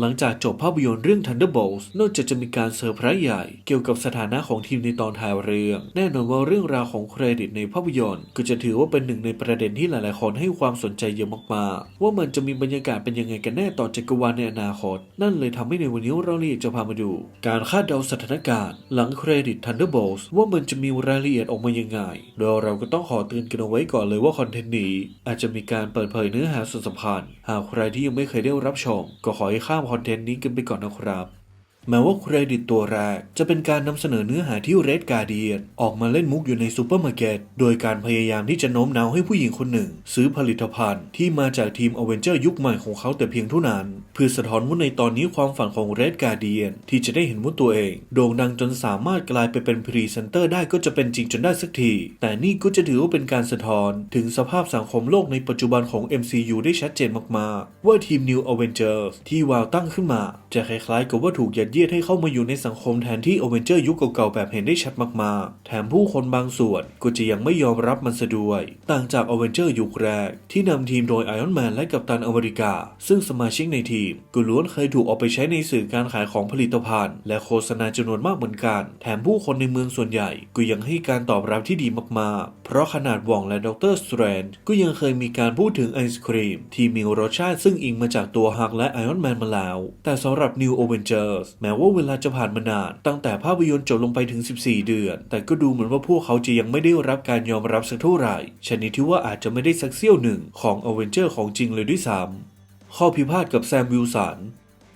หลังจากจบภาพยนตร์เรื่อง Thunderbolts นอกจากจะมีการเซอร์ไพรส์ใหญ่เกี่ยวกับสถานะของทีมในตอนท้ายเรื่อง แน่นอนว่าเรื่องราวของเครดิตในภาพยนตร์ ก็จะถือว่าเป็นหนึ่งในประเด็นที่หลายๆคนให้ความสนใจเยอะมาก ๆ ว่ามันจะมีบรรยากาศเป็นยังไงกันแน่ต่อจักรวาลในอนาคต นั่นเลยทำให้ในวันนี้เราเลยจะพามาดู การคาดเดาสถานการณ์ หลังเครดิต Thunderbolts ว่ามันจะมีรายละเอียดออกมายังไงโดยเราก็ต้องขอเตือนกันเอาไว้ก่อนเลยว่าคอนเทนต์นี้อาจจะมีการเปิดเผยเนื้อหาส่วนสำคัญหากใครที่ยังไม่เคยได้รับชม ก็ขอให้ข้ามคอนเทนต์นี้กันไปก่อนนะครับ แม้ว่าเครดิตตัวแรกจะเป็นการนำเสนอเนื้อหาที่เรดการเดียนออกมาเล่นมุกอยู่ในซูเปอร์มาร์เก็ตโดยการพยายามที่จะโน้มน้าวให้ผู้หญิงคนหนึ่ง ซื้อผลิตภัณฑ์ที่มาจากทีมอเวนเจอร์ยุคใหม่ของเขาแต่เพียงเท่านั้น เพื่อสะท้อนว่าในตอนนี้ความฝันของเรดการเดียนที่จะได้เห็นว่าตัวเอง โด่งดังจนสามารถกลายไปเป็นพรีเซนเตอร์ได้ก็จะเป็นจริงจนได้สักที แต่นี่ก็จะถือว่าเป็นการสะท้อนถึงสภาพสังคมโลกในปัจจุบันของ MCU ได้ชัดเจนมากๆ ว่าทีม New Avengers ที่วาวตั้งขึ้นมาจะคล้ายๆกับว่าถูกยัดเยียดให้เข้ามาอยู่ในสังคมแทนที่ Avenger ยุคเก่าๆแบบเห็นได้ชัดมากๆ แถมผู้คนบางส่วนก็จะยังไม่ยอมรับมันซะด้วย ต่างจาก Avenger ยุคแรก ที่นำทีมโดย Iron Man และกัปตันอเมริกา ซึ่งสมาชิกในทีมก็ล้วนเคยถูกเอาไปใช้ในสื่อการขายของผลิตภัณฑ์ และโฆษณาจำนวนมากเหมือนกัน แถมผู้คนในเมืองส่วนใหญ่ก็ยังให้การตอบรับที่ดีมากๆ เพราะขนาดวองและดรสเตรนด์ก็ยังเคยมีการพูดถึงไอศครีม ที่มีรสชาติซึ่งอิงมาจากตัวฮักและไอออนแมนมาแล้ว แต่สำหรับหรับ New Avengers แม้ว่าเวลาจะผ่านมานาน ตั้งแต่ภาพยนตร์จบลงไปถึง 14 เดือน แต่ก็ดูเหมือนว่าพวกเขาจะยังไม่ได้รับการยอมรับสักเท่าไหร่ ชนิดที่ว่าอาจจะไม่ได้สักเสี้ยวหนึ่งของอเวนเจอร์ของจริงเลยด้วยซ้ำข้อพิพาทกับแซมวิลสัน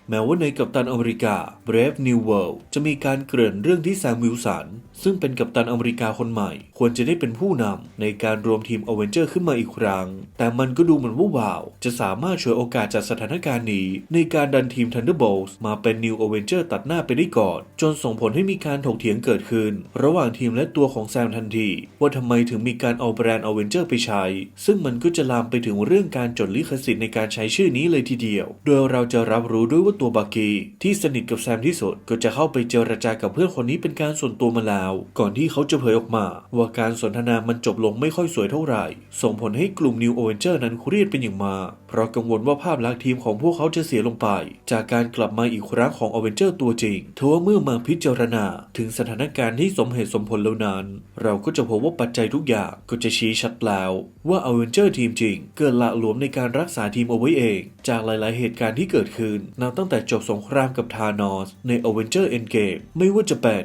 แม้ว่าในกัปตันอเมริกา Brave New World จะมีการเกริ่นเรื่องที่แซมวิลสัน ซึ่งเป็นกัปตันอเมริกาคนใหม่ ควรจะได้เป็นผู้นำในการรวมทีมอเวนเจอร์ขึ้นมาอีกครั้ง แต่มันก็ดูเหมือนว่าวาว จะสามารถช่วยโอกาสจากสถานการณ์นี้ ในการดันทีม Thunderbolts มาเป็น New Avenger ตัดหน้าไปได้ก่อน จนส่งผลให้มีการถกเถียงเกิดขึ้น ระหว่างทีมและตัวของแซมทันที ว่าทำไมถึงมีการเอาแบรนด์อเวนเจอร์ไปใช้ ซึ่งมันก็จะลามไปถึงเรื่องการจดลิขสิทธิ์ในการใช้ชื่อนี้เลยทีเดียว โดยเราจะรับรู้ด้วยว่าตัวบักกี้ที่สนิทกับแซมที่สุดก็จะเข้าไปเจรจากับเพื่อนคนนี้เป็นการส่วนตัวมาแล้วก่อนที่เขาจะเผยออกมา ว่าการสนทนามันจบลงไม่ค่อยสวยเท่าไหร่ ส่งผลให้กลุ่ม New Avenger นั้นเครียดเป็นอย่างมากเพราะกังวลว่าภาพลักษณ์ทีมของพวกเขาจะเสียลงไป จากการกลับมาอีกครั้งของ Avenger ตัวจริงทว่าเมื่อมาพิจารณาถึงสถานการณ์ที่สมเหตุสมผลแล้วนั้น เราก็จะพบว่าปัจจัยทุกอย่างก็จะชี้ชัดแล้ว ว่า Avenger ทีมจริง เกิดละหลวมในการรักษาทีมเอาไว้เอง จากหลาย ๆ เหตุการณ์ที่เกิดขึ้นนับตั้งแต่จบสงครามกับธานอสใน Avenger Endgame ไม่ว่าจะเป็น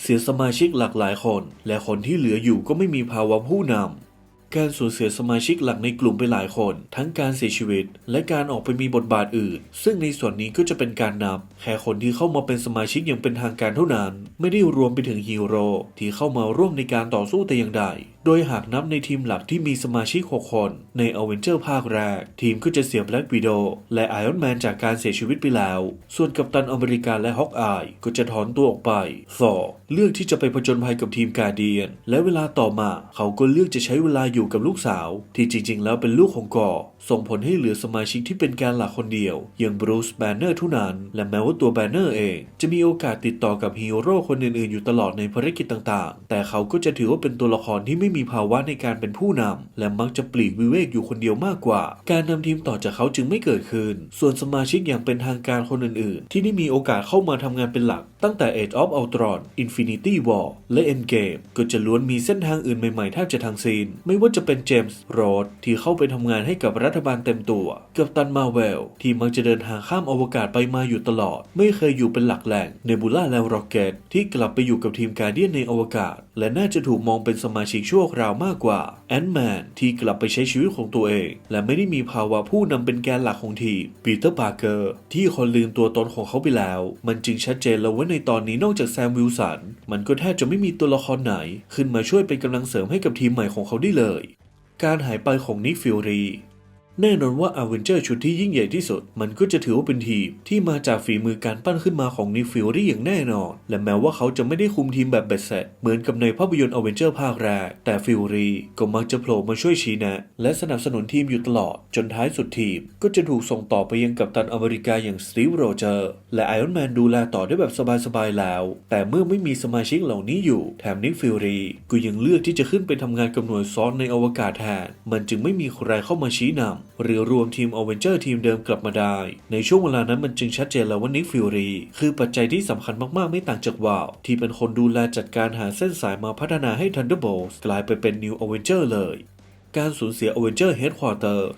เสียสมาชิกหลากหลายคน และคนที่เหลืออยู่ก็ไม่มีภาวะผู้นำ การสูญเสียสมาชิกหลักในกลุ่มไปหลายคน ทั้งการเสียชีวิต และการออกไปมีบทบาทอื่น ซึ่งในส่วนนี้ก็จะเป็นการนับ แค่คนที่เข้ามาเป็นสมาชิกอย่างเป็นทางการเท่านั้น ไม่ได้รวมไปถึงฮีโร่ที่เข้ามาร่วมในการต่อสู้แต่อย่างใด โดยหากนับในทีมหลักที่มีสมาชิก 6 คน ในอเวนเจอร์ภาคแรก ทีมก็จะเสียแบล็กวิดโอและไอออนแมนจากการเสียชีวิตไปแล้ว ส่วนกัปตันอเมริกาและฮอกอายก็จะถอนตัวออกไปฟอเลือกที่จะไปผจญภัยกับทีมกาเดียน และเวลาต่อมาเขาก็เลือกจะใช้เวลาอยู่กับลูกสาว ที่จริง ๆ แล้วเป็นลูกของกอส่งผลให้เหลือสมาชิกที่เป็นการหลักคนเดียว อย่างบรูซแบนเนอร์เท่านั้น และแม้ว่าตัวแบนเนอร์เอง จะมีโอกาสติดต่อกับฮีโร่คนอื่นๆอยู่ตลอดในภารกิจต่างๆ แต่เขาก็จะถือว่าเป็นตัวละครที่ไม่มีภาวะในการเป็นผู้นำและมักจะปลีกวิเวกอยู่คนเดียวมากกว่า การนำทีมต่อจากเขาจึงไม่เกิดขึ้น ส่วนสมาชิกอย่างเป็นทางการคนอื่นๆ ที่ได้มีโอกาสเข้ามาทำงานเป็นหลัก ตั้งแต่ Age of Ultron Infinity War และ Endgame ก็จะล้วนมีเส้นทางอื่นใหม่ๆแทบจะทางซีนไม่ว่าจะเป็นเจมส์โรดที่เข้าไปทำงานให้กับรัฐบาลเต็มตัว กับตันมาเวลที่มักจะเดินทางข้ามอวกาศไปมาอยู่ตลอด ไม่เคยอยู่เป็นหลักแหล่งเนบูล่าและร็อกเก็ตที่กลับไปอยู่กับทีมการเดียนในอวกาศ และน่าจะถูกมองเป็นสมาชิกชั่วเรามากกว่าแอนแมนที่กลับไปใช้ชีวิตของตัวเอง และไม่ได้มีภาวะผู้นำเป็นแกนหลักของทีมปีเตอร์ปาร์เกอร์ที่คนลืมตัวตนของเขาไปแล้ว มันจึงชัดเจนแล้วว่าในตอนนี้นอกจากแซมวิลสันมันก็แทบจะไม่มีตัวละครไหน ขึ้นมาช่วยเป็นกำลังเสริมให้กับทีมใหม่ของเขาได้เลย การหายไปของนิกฟิลรี แน่นอนว่าอเวนเจอร์ชุดที่ยิ่งใหญ่ที่สุด มันก็จะถือว่าเป็นทีม ที่มาจากฝีมือการปั้นขึ้นมาของนิฟิลรี่อย่างแน่นอน และแม้ว่าเขาจะไม่ได้คุมทีมแบบเบ็ดเสร็จเหมือนกับในภาพยนตร์อเวนเจอร์ภาคแรก แต่ฟิลรีก็มักจะโผล่มาช่วยชี้แนะและสนับสนุนทีมอยู่ตลอด จนท้ายสุดทีม ก็จะถูกส่งต่อไปยังกัปตันอเมริกาอย่างสตีฟโรเจอร์และไอออนแมนดูแลต่อได้แบบสบายๆแล้ว แต่เมื่อไม่มีสมาชิกเหล่านี้อยู่ แถมนิฟิลรีก็ยังเลือกที่จะขึ้นไปทำงานกับหน่วยซ้อนในอวกาศแทนมันจึงไม่มีใครเข้ามาชี้นำหรือรวมทีมอเวนเจอร์ทีมเดิมกลับมาได้ ในช่วงเวลานั้นมันจึงชัดเจนแล้วว่านิกฟิวรีคือปัจจัยที่สำคัญมากๆ ไม่ต่างจากวาว ที่เป็นคนดูแลจัดการหาเส้นสายมาพัฒนาให้ Thunderbolts กลายไปเป็นนิวอเวนเจอร์เลย การสูญเสียอเวนเจอร์เฮดควอเตอร์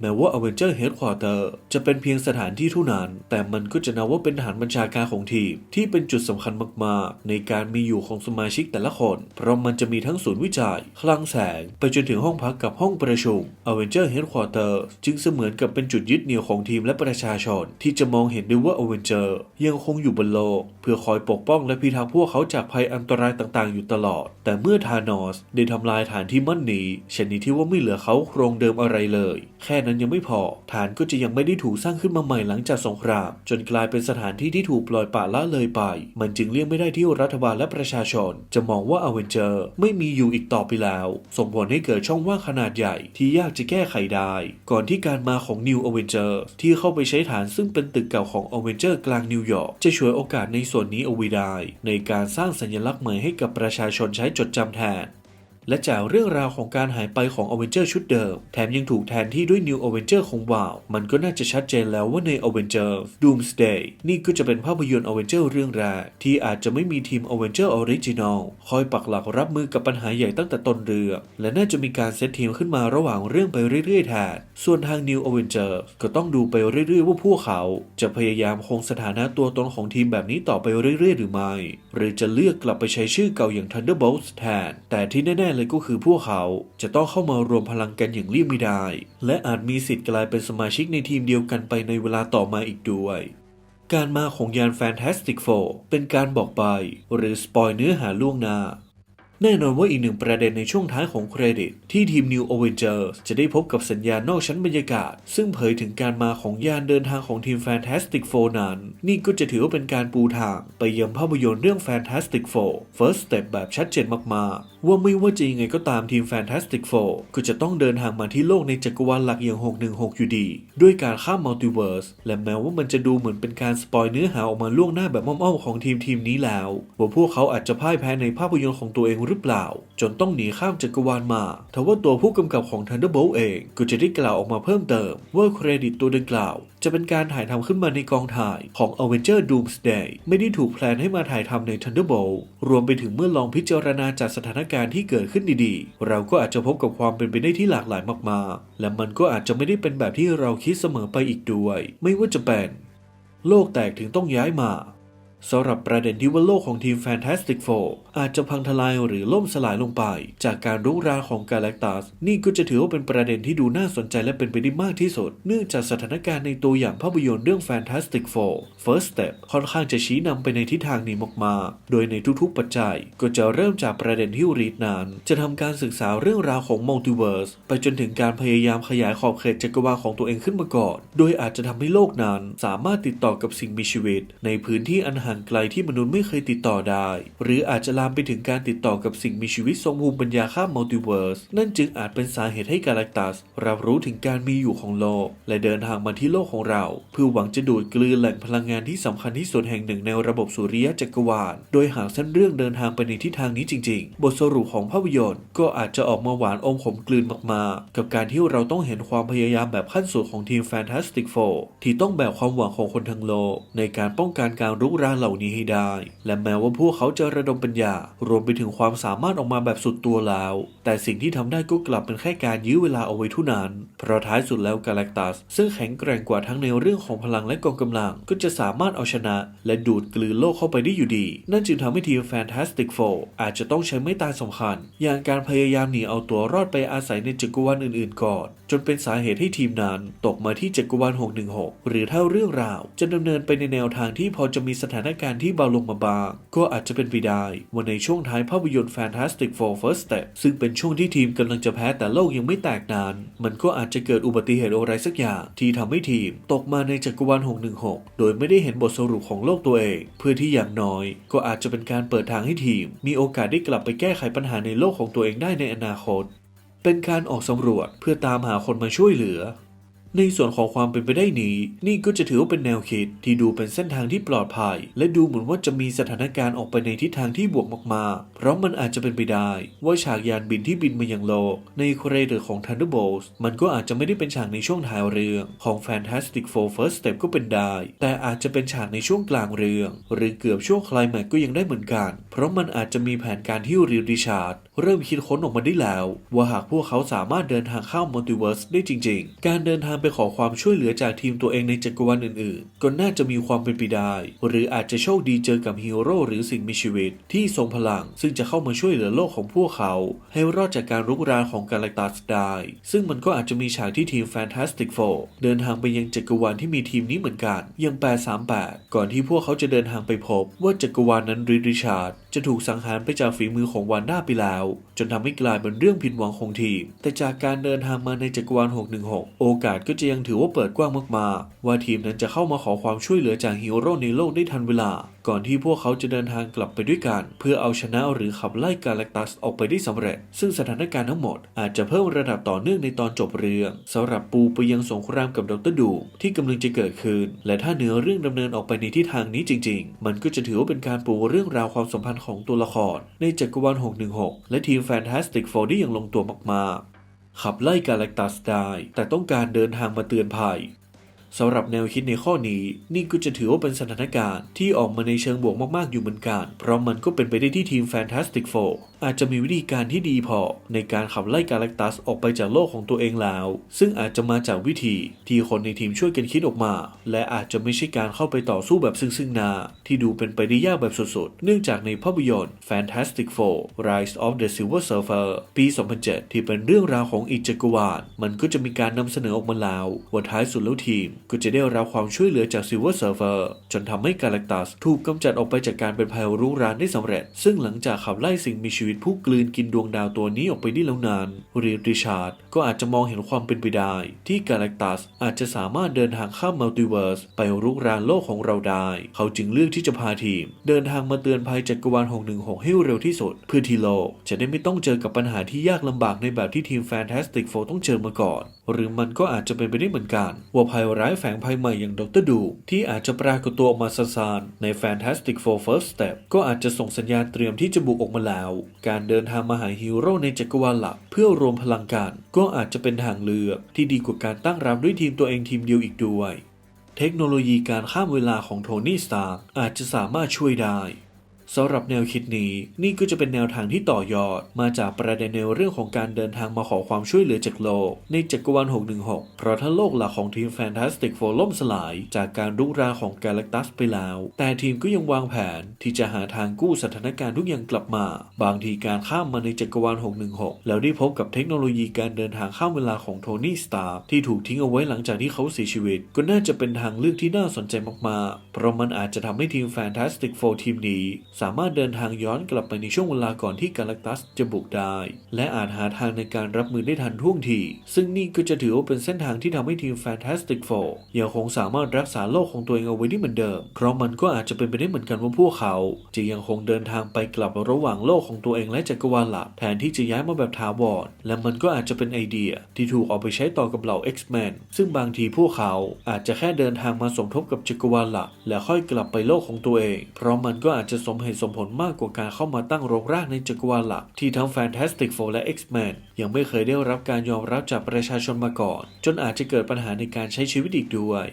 แม้ว่า Avenger Headquarter จะเป็นเพียงสถานที่เท่านั้น แต่มันก็จะนับว่าเป็นฐานบัญชาการของทีม ที่เป็นจุดสำคัญมาก ๆ ในการมีอยู่ของสมาชิกแต่ละคน เพราะมันจะมีทั้งศูนย์วิจัย คลังแสง ไปจนถึงห้องพักกับห้องประชุม Avenger Headquarter จึงเสมือนกับเป็นจุดยึดเหนี่ยวของทีมและประชาชน ที่จะมองเห็นได้ว่า Avenger ยังคงอยู่บนโลก เพื่อคอยปกป้องและพิทักษ์พวกเขาจากภัยอันตรายต่างๆ อยู่ตลอด แต่เมื่อธานอสได้ทำลายฐานที่มั่นนี้ชนิดที่ว่าไม่เหลือเขาโครงเดิมอะไรเลย แค่นั้นยังไม่พอ ฐานก็จะยังไม่ได้ถูกสร้างขึ้นมาใหม่หลังจากสงคราม จนกลายเป็นสถานที่ที่ถูกปล่อยปละละเลยไป มันจึงเลี่ยงไม่ได้ที่รัฐบาลและประชาชน จะมองว่าอเวนเจอร์ไม่มีอยู่อีกต่อไปแล้ว ส่งผลให้เกิดช่องว่างขนาดใหญ่ที่ยากจะแก้ไขได้ ก่อนที่การมาของ New Avenger ที่เข้าไปใช้ฐานซึ่งเป็นตึกเก่าของ Avenger กลางนิวยอร์กจะช่วยโอกาสในส่วนนี้เอาไว้ได้ ในการสร้างสัญลักษณ์ใหม่ให้กับประชาชนใช้จดจำแทน และจากเรื่องราวของการหายไปของ Avenger ชุดเดิม แถมยังถูกแทนที่ด้วย New Avenger ของวาว มันก็น่าจะชัดเจนแล้วว่าใน Avenger Doomsday นี่ก็จะเป็นภาพยนตร์ Avenger เรื่องแรกที่อาจจะไม่มีทีม Avenger Original คอยปักหลักรับมือกับปัญหาใหญ่ตั้งแต่ต้นเรื่องและน่าจะมีการเซตทีมขึ้นมาระหว่างเรื่องไปเรื่อยๆแทนส่วนทาง New Avenger ก็ต้องดูไปเรื่อยๆว่าพวกเขา จะพยายามคงสถานะตัวตนของทีมแบบนี้ต่อไปเรื่อยๆ หรือไม่ หรือจะเลือกกลับไปใช้ชื่อเก่าอย่าง Thunderbolts แทนแต่ที่แน่ๆเลยก็คือพวกเขาจะต้องเข้ามารวมพลังกันอย่างเลี่ยงไม่ได้ และอาจมีสิทธิ์กลายเป็นสมาชิกในทีมเดียวกันไปในเวลาต่อมาอีกด้วย การมาของยาน Fantastic Four เป็นการบอกไป หรือสปอยเนื้อหาล่วงหน้า แน่นอนว่าอีกหนึ่งประเด็นในช่วงท้ายของเครดิต ที่ทีม New Avengers จะได้พบกับสัญญาณนอกชั้นบรรยากาศ ซึ่งเผยถึงการมาของยานเดินทางของทีม Fantastic Four นั้น นี่ก็จะถือว่าเป็นการปูทาง ไปยังภาพยนตร์เรื่อง Fantastic Four First Step แบบชัดเจนมากๆ ว่าไม่ว่าจะยังไงก็ตามทีม Fantastic Four ก็จะต้องเดินทางมาที่โลกในจักรวาลหลักอย่าง 616 อยู่ดี ด้วยการข้ามมัลติเวิร์สและแม้ว่ามันจะดูเหมือนเป็นการสปอยเนื้อหาออกมาล่วงหน้าแบบอ้อมๆของทีมทีมนี้แล้ว ว่าพวกเขาอาจจะพ่ายแพ้ในภาพยนตร์ของตัวเองหรือเปล่า จนต้องหนีข้ามจักรวาลมาทว่าตัวผู้กำกับของ Thunderbolt เองก็จะได้กล่าวออกมาเพิ่มเติม ว่าเครดิตตัวดังกล่าว จะเป็นการถ่ายทำขึ้นมาในกองถ่ายของ Avenger Doomsday ไม่ได้ถูกแพลนให้มาถ่ายทำใน Thunderbolt รวมไปถึงเมื่อลองพิจารณาจากสถานการณ์ที่เกิดขึ้นดีๆ เราก็อาจจะพบกับความเป็นไปได้ที่หลากหลายมากๆ และมันก็อาจจะไม่ได้เป็นแบบที่เราคิดเสมอไปอีกด้วย ไม่ว่าจะเป็น โลกแตกถึงต้องย้ายมาสำหรับประเด็นที่ว่าโลกของทีม Fantastic Four อาจจะพังทลายหรือล่มสลายลงไป จากการรุกรานของกาแล็กตัส นี่ก็จะถือว่าเป็นประเด็นที่ดูน่าสนใจและเป็นไปได้มากที่สุด เนื่องจากสถานการณ์ในตัวอย่างภาพยนตร์เรื่อง Fantastic Four First Step ค่อนข้างจะชี้นำไปในทิศทางนี้มากๆ โดยในทุกๆปัจจัย ก็จะเริ่มจากประเด็นที่รีดนั้นจะทำการศึกษาเรื่องราวของ Multiverse ไปจนถึงการพยายามขยายขอบเขตจักรวาลของตัวเองขึ้นมาก่อน โดยอาจจะทำให้โลกนั้นสามารถติดต่อกับสิ่งมีชีวิต ในพื้นที่อันห่างไกลที่มนุษย์ไม่เคยติดต่อได้ หรืออาจจะลามไปถึงการติดต่อกับสิ่งมีชีวิตทรงภูมิปัญญาข้ามมัลติเวิร์สนั่นจึงอาจเป็นสาเหตุให้กาแล็กตัสรับรู้ถึงการมีอยู่ของโลก และเดินทางมาที่โลกของเรา เพื่อหวังจะดูดกลืนแหล่งพลังงานที่สำคัญที่สุดแห่งหนึ่งในระบบสุริยะจักรวาล โดยหากเส้นเรื่องเดินทางไปในทิศทางนี้จริง ๆ บทสรุปของภาพยนตร์ ก็อาจจะออกมาหวานอมขมกลืนมากๆ กับการที่เราต้องเห็นความพยายามแบบขั้นสุดของทีม Fantastic Four ที่ต้องแบกความหวังของคนทั้งโลก ในการป้องกันการรุกรานเหล่านี้ให้ได้ และแม้ว่าพวกเขาจะระดมปัญญารวมไปถึงความสามารถออกมาแบบสุดตัวแล้ว แต่สิ่งที่ทำได้ก็กลับเป็นแค่การยื้อเวลาเอาไว้ท่านั้นเพราะท้ายสุดแล้วกาแล็กตัสซึ่งแข็งแกร่งกว่าทั้งในเรื่องของพลังและกองกำลัง ก็จะสามารถเอาชนะ และดูดกลืนโลกเข้าไปได้อยู่ดี นั่นจึงทำให้ทีม Fantastic Four อาจจะต้องใช้ไม้ตายสำคัญ อย่างการพยายามหนีเอาตัวรอดไปอาศัยในจักรวาลอื่นๆก่อน จนเป็นสาเหตุให้ทีมนั้นตกมาที่จักรวาล 616 หรือถ้าเรื่องราวจะดำเนินไปในแนวทางที่พอจะมีสถานการณ์ที่เบาลงมาบ้างก็อาจจะเป็นไปได้ว่าในช่วงท้ายภาพยนตร์ Fantastic Four First Step ซึ่งเป็นช่วงที่ทีมกำลังจะแพ้แต่โลกยังไม่แตกนาน มันก็อาจจะเกิดอุบัติเหตุอะไรสักอย่าง ที่ทำให้ทีมตกมาในจักรวาล 616 โดยไม่ได้เห็นบทสรุปของโลกตัวเอง เพื่อที่อย่างน้อย ก็อาจจะเป็นการเปิดทางให้ทีม มีโอกาสได้กลับไปแก้ไขปัญหาในโลกของตัวเองได้ในอนาคตเป็นการออกสำรวจเพื่อตามหาคนมาช่วยเหลือ ในส่วนของความเป็นไปได้นี้ นี่ก็จะถือว่าเป็นแนวคิดที่ดูเป็นเส้นทางที่ปลอดภัย และดูเหมือนว่าจะมีสถานการณ์ออกไปในทิศทางที่บวกมากๆ เพราะมันอาจจะเป็นไปได้ ว่าฉากยานบินที่บินมายังโลก ในเครเดอร์ของ Thunderbolts มันก็อาจจะไม่ได้เป็นฉากในช่วงท้ายเรื่อง ของ Fantastic Four First Step ก็เป็นได้ แต่อาจจะเป็นฉากในช่วงกลางเรื่อง หรือเกือบช่วงคลายแม็กก็ยังได้เหมือนกัน เพราะมันอาจจะมีแผนการที่ริริชาร์ด เริ่มคิดค้นออกมาได้แล้ว ว่าหากพวกเขาสามารถเดินทางเข้ามัลติเวิร์สได้จริง ๆ การเดินทางไปขอความช่วยเหลือจากทีมตัวเองในจักรวาลอื่นๆ ก็น่าจะมีความเป็นไปได้ หรืออาจจะโชคดีเจอกับฮีโร่หรือสิ่งมีชีวิต ที่ทรงพลัง ซึ่งจะเข้ามาช่วยเหลือโลกของพวกเขา ให้รอดจากการรุกรานของกาแล็กตัสได้ ซึ่งมันก็อาจจะมีฉากที่ทีม Fantastic Four เดินทางไปยังจักรวาลที่มีทีมนี้เหมือนกันยัง838 ก่อนที่พวกเขาจะเดินทางไปพบ ว่าจักรวาลนั้นริริชาร์ดจะถูกสังหารไปจากฝีมือของวานด้าไปแล้วจนทำให้กลายเป็นเรื่องผิดหวังของทีม แต่จากการเดินทางมาในจักรวาล 616 โอกาสก็จะยังถือว่าเปิดกว้างมากๆ ว่าทีมนั้นจะเข้ามาขอความช่วยเหลือจากฮีโร่ในโลกได้ทันเวลา ก่อนที่พวกเขาจะเดินทางกลับไปด้วยกัน เพื่อเอาชนะหรือขับไล่กาแล็กตัสออกไปได้สำเร็จ ซึ่งสถานการณ์ทั้งหมดอาจจะเพิ่มระดับต่อเนื่องในตอนจบเรื่องสำหรับปูไปยังสงครามกับดรดูมที่กำลังจะเกิดขึ้น และถ้าเนื้อเรื่องดำเนินออกไปในทิศทางนี้จริง ๆ มันก็จะถือว่าเป็นการปูเรื่องราวความสัมพันธ์ของตัวละคร ในจักรวาล 616 และทีม Fantastic Four ได้อย่างลงตัวมากๆ ขับไล่กาแล็กตัสได้ แต่ต้องการเดินทางมาเตือนภัยสำหรับแนวคิดในข้อนี้ นี่ก็จะถือว่าเป็นสถานการณ์ที่ออกมาในเชิงบวกมากๆอยู่เหมือนกัน เพราะมันก็เป็นไปได้ที่ทีม Fantastic Four อาจจะมีวิธีการที่ดีพอ ในการขับไล่กาแล็กตัสออกไปจากโลกของตัวเองแล้ว ซึ่งอาจจะมาจากวิธีที่คนในทีมช่วยกันคิดออกมา และอาจจะไม่ใช่การเข้าไปต่อสู้แบบซึ่งซึ่งหน้า ที่ดูเป็นไปได้ยากแบบสุดๆ เนื่องจากในภาพยนตร์ Fantastic Four Rise of the Silver Surfer ปี 2007 ที่เป็นเรื่องราวของอีกจักรวาลมันก็จะมีการนำเสนอออกมาแล้วว่าท้ายสุดแล้วทีม ก็จะได้รับความช่วยเหลือจาก Silver Surfer จนทำให้กาแล็กตัสถูกกำจัดออกไปจากการเป็นภัยรุกรานได้สำเร็จ ซึ่งหลังจากขับไล่สิ่งมีชีวิตผู้กลืนกินดวงดาวตัวนี้ออกไปได้แล้วนานรีริชาร์ดก็อาจจะมองเห็นความเป็นไปได้ ที่กาแล็กตัสอาจจะสามารถเดินทางข้ามมัลติเวิร์สไปรุกรานโลกของเราได้ เขาจึงเลือกที่จะพาทีม เดินทางมาเตือนภัยจักรวาล 616 ให้เร็วที่สุด เพื่อที่โลกจะได้ไม่ต้องเจอกับปัญหาที่ยากลำบากในแบบที่ทีม Fantastic Four ต้องเจอมาก่อน หรือมันก็อาจจะเป็นไปได้เหมือนกัน ว่าภัยร้ายแฝงภัยใหม่อย่างดรดูที่อาจจะปรากฏตัวออกมาซานใน Fantastic Four First Step ก็อาจจะส่งสัญญาณเตรียมที่จะบุกออกมาแล้วการเดินทางมาหาฮีโร่ในจักรวาลหลักเพื่อรวมพลังกันก็อาจจะเป็นทางเลือกที่ดีกว่าการตั้งรับด้วยทีมตัวเองทีมเดียวอีกด้วย เทคโนโลยีการข้ามเวลาของโทนี่สตาร์อาจจะสามารถช่วยได้ สำหรับแนวคิดนี้นี่ก็จะเป็นแนวทางที่ต่อยอด มาจากประเด็นในเรื่องของการเดินทางมาขอความช่วยเหลือจากโลก ในจักรวาล 616 เพราะถ้าโลกหลักของทีม Fantastic Four ล่มสลาย จากการรุกราของกาแล็กตัสไปแล้ว แต่ทีมก็ยังวางแผนที่จะหาทางกู้สถานการณ์ทุกอย่างกลับมา บางทีการข้ามมาในจักรวาล 616 แล้วได้พบกับเทคโนโลยีการเดินทางข้ามเวลาของโทนี่สตาร์ที่ถูกทิ้งเอาไว้หลังจากที่เขาเสียชีวิต ก็น่าจะเป็นทางเลือกที่น่าสนใจมากๆ เพราะมันอาจจะทำให้ทีม Fantastic Four ทีมนี้สามารถเดินทางย้อนกลับไปในช่วงเวลาก่อนที่กาล็กตัสจะบุกได้ และอาจหาทางในการรับมือได้ทันท่วงที ซึ่งนี่ก็จะถือว่าเป็นเส้นทางที่ทำให้ทีม Fantastic Four ยังคงสามารถรักษาโลกของตัวเองเอาไว้ได้เหมือนเดิม เพราะมันก็อาจจะเป็นไปได้เหมือนกันว่าพวกเขา จะยังคงเดินทางไปกลับระหว่างโลกของตัวเองและจักรวาลหลักแทนที่จะย้ายมาแบบถาวรและมันก็อาจจะเป็นไอเดีย ที่ถูกเอาไปใช้ต่อกับเหล่า X-Men ซึ่งบางทีพวกเขาอาจจะแค่เดินทางมาสมทบกับจักรวาลหลักและค่อยกลับไปโลกของตัวเอง เพราะมันก็อาจจะสมเหตุสมผลมากกว่าการเข้ามาตั้งรกรากในจักรวาลหลัก ที่ทั้ง Fantastic Four และ X-Men ยังไม่เคยได้รับการยอมรับจากประชาชนมาก่อน จนอาจจะเกิดปัญหาในการใช้ชีวิตอีกด้วย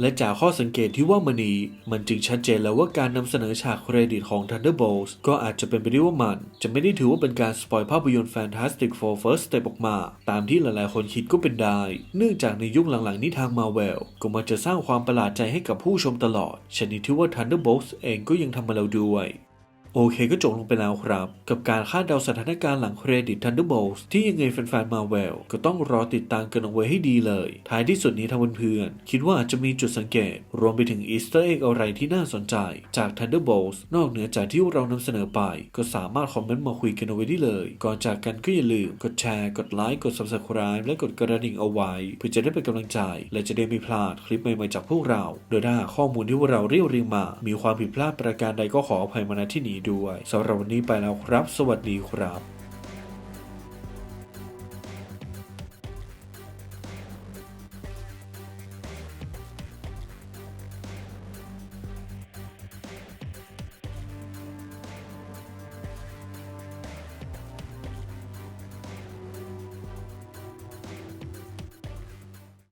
และจากข้อสังเกตที่ว่ามันนี้มันจึงชัดเจนแล้วว่าการนำเสนอฉากเครดิตของ Thunderbolts ก็อาจจะเป็นไปได้ว่ามัน จะไม่ได้ถือว่าเป็นการสปอยภาพยนตร์ Fantastic Four First Step ออกมา ตามที่หลายๆ คนคิดก็เป็นได้ เนื่องจากในยุคหลังๆนี้ทาง Marvel ก็มาจะสร้างความประหลาดใจให้กับผู้ชมตลอด ชนิดที่ว่า Thunderbolts เองก็ยังทำมาแล้วด้วย โอเคก็จบลงไปแล้วครับ กับการคาดเดาสถานการณ์หลังเครดิต Thunderbolts ที่ยังไงแฟนๆ Marvel ก็ต้องรอติดตามกันเอาไว้ให้ดีเลย ท้ายที่สุดนี้ทางเพื่อนๆคิดว่าอาจจะมีจุดสังเกต รวมไปถึงอีสเตอร์เอ็กอะไรที่น่าสนใจ จาก Thunderbolts นอกเหนือจากที่เรานำเสนอไป ก็สามารถคอมเมนต์มาคุยกันเอาไว้ได้เลย ก่อนจากกันก็อย่าลืมกดแชร์กดไลค์กด Subscribe และกดกระดิ่งเอาไว้ เพื่อจะได้เป็นกำลังใจ และจะได้ไม่พลาดคลิปใหม่ๆจากพวกเรา โดยถ้าข้อมูลที่พวกเราเรียบเรียงมา มีความผิดพลาดประการใดก็ขออภัยมาณที่นี้ด้วยสำหรับวันนี้ไปแล้วครับ สวัสดีครับ